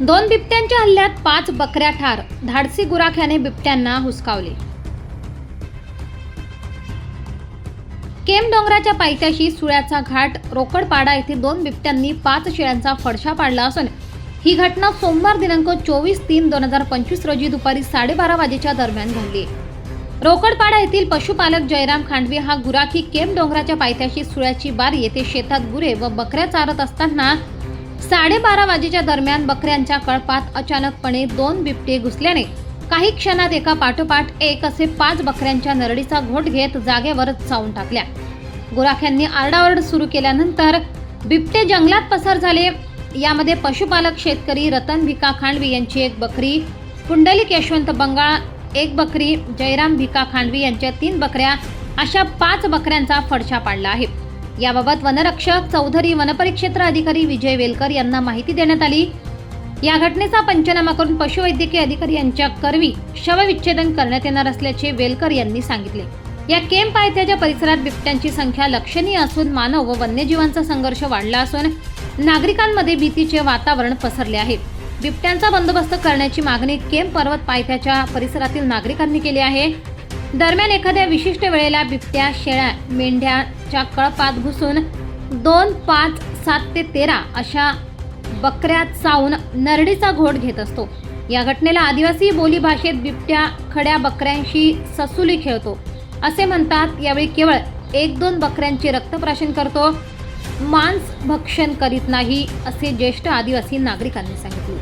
दोन बिबट्यांच्या हल्ल्यात पाच बकऱ्या ठार. धाडसी गुराख्याने बिबट्यांना हुसकावले. केम डोंगराच्या पायथ्याशी सुळ्याचा घाट रोकडपाडा येथे दोन बिबट्यांनी पाच शेळ्यांचा फडशा पाडला असून ही घटना सोमवार दिनांक चोवीस तीन दोन हजार पंचवीस रोजी दुपारी साडेबारा वाजेच्या दरम्यान घडली. रोकडपाडा येथील पशुपालक जयराम खांडवी हा गुराखी केम डोंगराच्या पायथ्याशी सुळ्याची बारी येथे शेतात गुरे व बकऱ्या चारत असताना साडेबारा वाजेच्या दरम्यान बकऱ्यांच्या कळपात अचानकपणे दोन बिबटे घुसल्याने काही क्षणात एका पाठोपाठ एक असे पाच बकऱ्यांच्या नरडीचा घोट घेत जागेवरच चावून टाकल्या. गुराख्यांनी आरडाओरड सुरू केल्यानंतर बिबटे जंगलात पसार झाले. यामध्ये पशुपालक शेतकरी रतन भिका खांडवी यांची एक बकरी पुंडलिक यशवंत बंगाळ एक बकरी जयराम भिका खांडवी यांच्या तीन बकऱ्या अशा पाच बकऱ्यांचा फडशा पाडला आहे. याबाबत वनरक्षक चौधरी वनपरिक्षेत्र अधिकारी विजय वेलकर यांना माहिती देण्यात आली. या घटनेचा पंचनामा करून पशुवैद्यकीय अधिकारी यांच्या करवी शवविच्छेदन करण्यात येणार असल्याचे वेलकर यांनी सांगितले. या केम पायथ्याच्या परिसरात बिबट्यांची संख्या लक्षणीय असून मानव व वन्यजीवांचा संघर्ष वाढला असून नागरिकांमध्ये भीतीचे वातावरण पसरले आहे. बिबट्यांचा बंदोबस्त करण्याची मागणी केम पर्वत पायथ्याच्या परिसरातील नागरिकांनी केली आहे. दरम्यान एखाद्या विशिष्ट वेळेला बिबट्या शेळ्या मेंढ्या च्या कळपात घुसून दोन पाच सात ते तेरा अशा बकऱ्या चावून नरडीचा घोट घेत असतो. या घटनेला आदिवासी बोली भाषेत बिबट्या खड्या बकऱ्यांशी ससुली खेळतो. असे म्हणतात यावेळी केवळ एक दोन बकऱ्यांचे रक्तप्राशन करतो. मांस भक्षण करीत नाही असे ज्येष्ठ आदिवासी नागरिकांनी सांगितले.